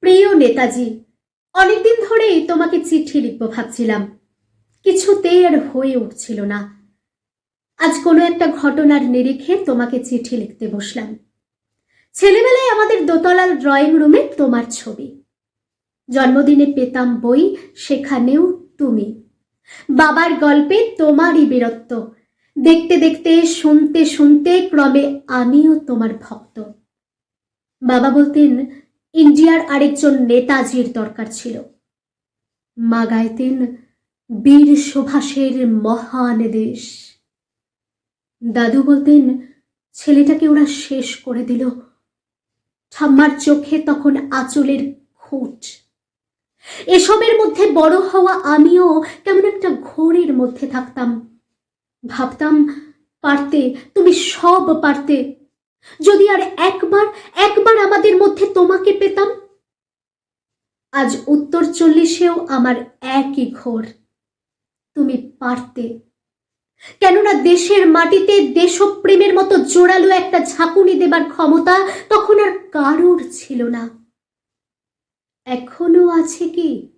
প্রিয় নেতাজি, অনেকদিন ধরেই তোমাকে চিঠি লিখব ভাবছিলাম। কিছুতেই আর হয়ে উঠছিল না। আজ কোনো একটা ঘটনার নিরিখে তোমাকে চিঠি লিখতে বসলাম। ছেলেবেলায় আমাদের দোতলার ড্রয়িং রুমে তোমার ছবি। জন্মদিনে পেতাম বই, সেখানেও তুমি। বাবার গল্পে তোমারই বীরত্ব। দেখতে দেখতে, শুনতে শুনতে ক্রমে আমিও তোমার ভক্ত। বাবা বলতেন ইন্ডিয়ার আরেকজন নেতাজির দরকার ছিল। মা গাইতেন বীর সুভাষের মহান দেশ। দাদু বলতেন, ছেলেটাকে ওরা শেষ করে দিল। ঠাম্মার চোখে তখন আঁচলের খুঁট। এসবের মধ্যে বড় হওয়া আমিও কেমন একটা ঘোরের মধ্যে থাকতাম। ভাবতাম, পারতে, তুমি সব পারতে যদি আর একবার একবার আমাদের মধ্যে তোমাকে পেতাম, আজ উত্তর চল্লিশেও আমার একই ঘোর। তুমি পারতে। কেননা দেশের মাটিতে দেশপ্রেমের মতো জোরালো একটা ঝাঁকুনি দেবার ক্ষমতা তখন আর কারুর ছিল না। এখনও আছে কি?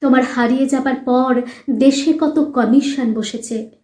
তোমার হারিয়ে যাবার পর দেশে কত কমিশন বসেছে।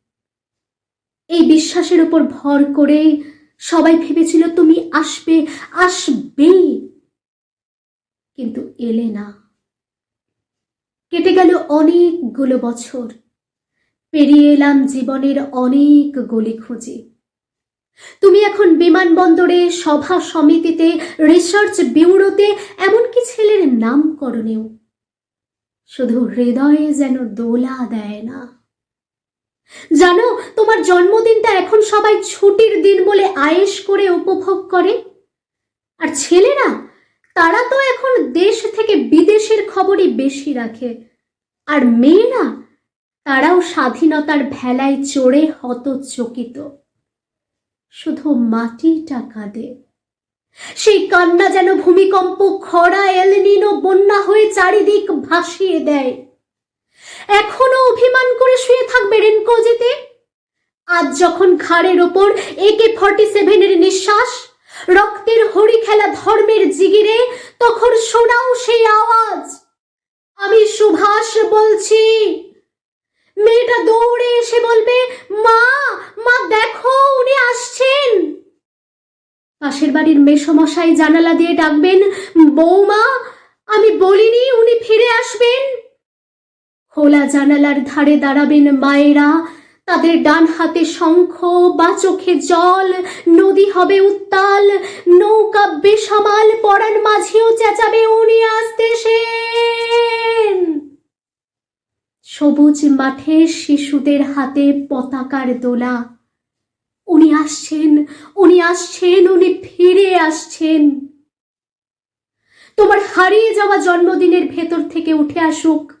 এই বিশ্বাসের উপর ভর করে সবাই ভেবেছিল, তুমি আসবে আসবে কিন্তু এলে না। কেটে গেল অনেকগুলো বছর। পেরিয়ে এলাম জীবনের অনেক গলি খুঁজে। তুমি এখন বিমানবন্দরে, সভা সমিতিতে, রিসার্চ ব্যুরোতে এমনকি ছেলের নামকরণেও। শুধু হৃদয়ে যেন দোলা দেয় না। জানো, তোমার জন্মদিনটা এখন সবাই ছুটির দিন বলে আয়েশ করে উপভোগ করে। আর ছেলেরা, তারা তো এখন দেশ থেকে বিদেশের খবরই বেশি রাখে। আর মেয়েরা, তারাও স্বাধীনতার ভেলায় চড়ে হতচকিত। শুধু মাটিটা কাঁদে। সেই কান্না যেন ভূমিকম্প খরা এলনিনো বন্যা হয়ে চারিদিক ভাসিয়ে দেয়। এখনও অভিমান করে শুয়ে থাকবে রেনকোজিতে আজ যখন ঘাড়ের ওপর একে ফর্টি সেভেনের নিঃশ্বাস, রক্তের হরি খেলা ধর্মের জিগিরে, তখন শোনাও সেই আওয়াজ। আমি সুভাষ বলছি, মেয়েটা দৌড়ে এসে বলবে, মা মা, দেখো, উনি আসছেন। পাশের বাড়ির মেসমশাই জানালা দিয়ে ডাকবেন, বৌমা, আমি বলিনি উনি ফিরে আসবেন? খোলা জানালার ধারে দাঁড়াবেন মায়েরা। তাদের ডান হাতে শঙ্খ, বা চোখে জল, নদী হবে উত্তাল, নৌকা বেসামাল পড়ার মাঝেও চেঁচাবে উনি আসতেছেন সবুজ মাঠে শিশুদের হাতে পতাকার দোলা। উনি আসছেন উনি আসছেন, উনি ফিরে আসছেন। তোমার হারিয়ে যাওয়া জন্মদিনের ভেতর থেকে উঠে আসুক।